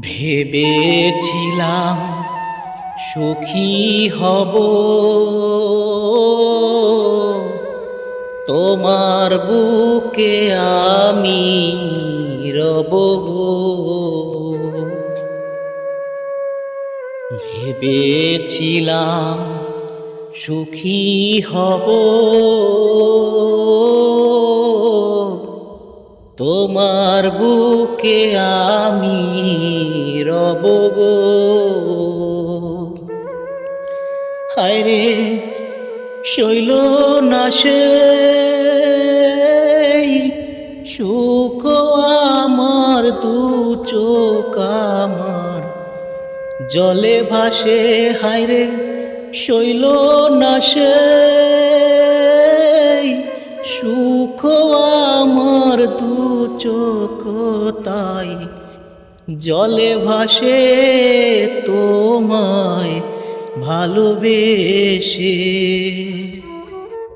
ভেবেছিলাম সুখী হব। তোমার বুকে আমি রব ভেবেছিলাম সুখী হব। তোমার বুকে আমি রব গো হায়রে, শৈল নাশে সুখ আমার, দু চোখ আমার। জলে ভাসে, হায়রে, শৈল নাশে সুখ আমার, দু চোখ তাই। জলে ভাসে তোমায় ভালোবেসে।